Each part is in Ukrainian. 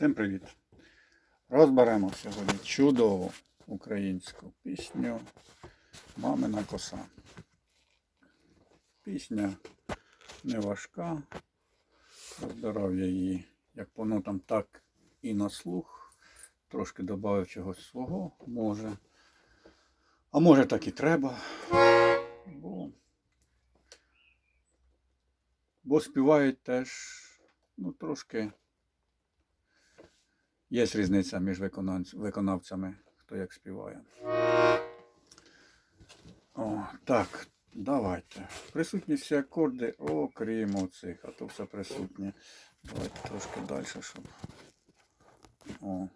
Всім привіт! Розберемо сьогодні чудову українську пісню Мамина коса. Пісня не важка, про здоров'я її, як по нотам, так і на слух. Трошки додав чогось свого, може. А може так і треба. Бо, бо співають теж ну, трошки Є різниця між виконавцями, хто як співає. О, так, давайте. Присутні всі акорди, окрім оцих, а то все присутнє. Давайте трошки далі, щоб. О.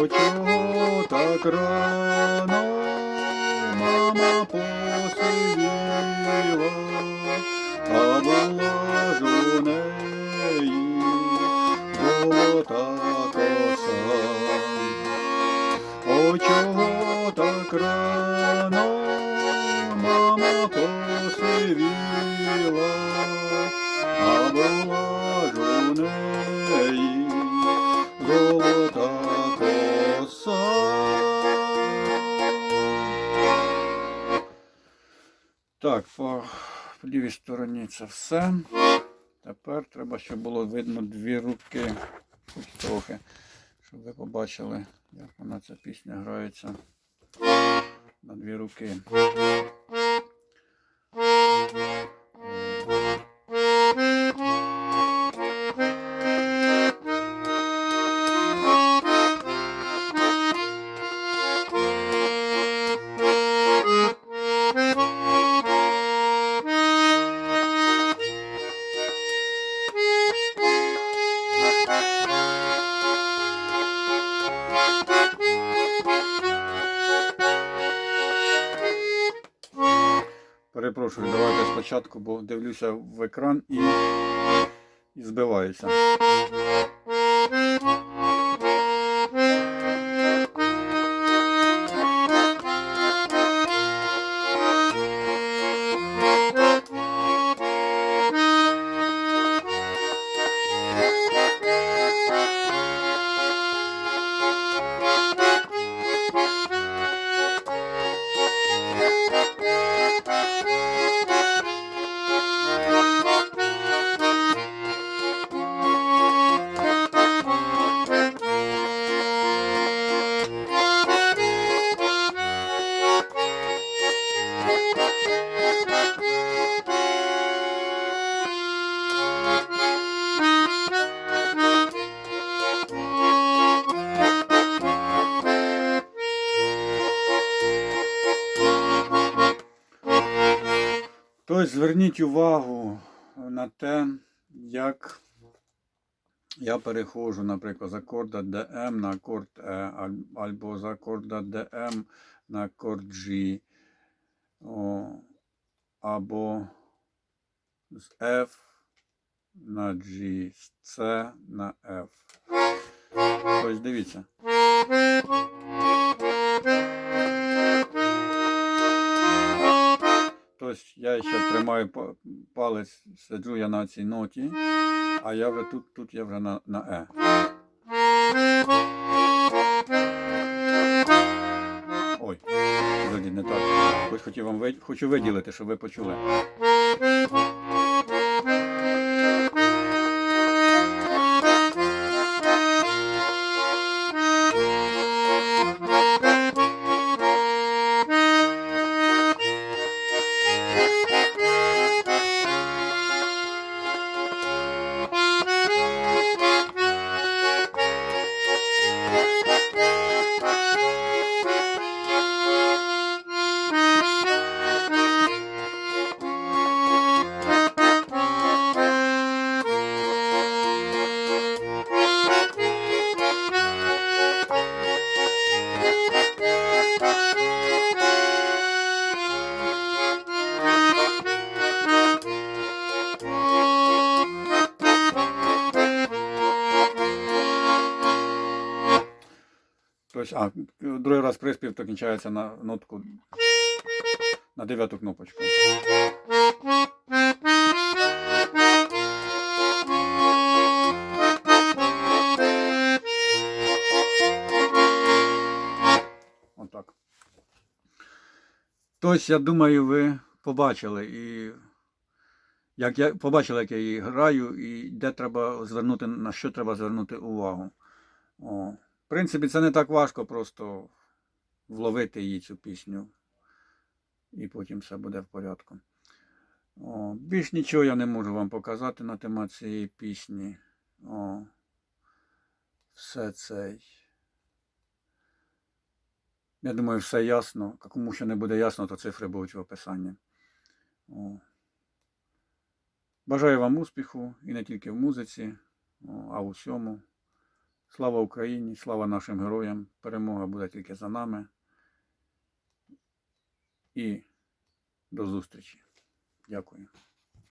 О, чого так рано мама посиділа, а була ж у неї золота коса. О, чого так рано Так, по лівій стороні це все. Тепер треба, щоб було видно дві руки, хоч трохи, щоб ви побачили, як вона ця пісня грається на дві руки. Перепрошую, давайте спочатку, бо дивлюся в екран і, і збиваюся. Тобто зверніть увагу на те, як я переходжу, наприклад, з акорда DM на акорд аль- або з акорда DM на акорд G, о, або з F на G, з C на F. Тобто дивіться. Я ще тримаю палець, сиджу я на цій ноті, а я вже тут, тут я вже на, на Е. Ой, не так. Хоч хотів вам хочу виділити, щоб ви почули. А, другий раз приспів то кінчається на нотку на дев'яту кнопочку. Отак. Тобто, я думаю, ви побачили і як я побачили, як я її граю, і де треба звернути, на що треба звернути увагу. О. В принципі, це не так важко просто вловити її цю пісню. І потім все буде в порядку. О, більш нічого я не можу вам показати на тему цієї пісні. О, все цей. Я думаю, все ясно. Кому ще не буде ясно, то цифри будуть в описанні. О. Бажаю вам успіху і не тільки в музиці, а у всьому. Слава Україні, слава нашим героям. Перемога буде тільки за нами. І до зустрічі. Дякую.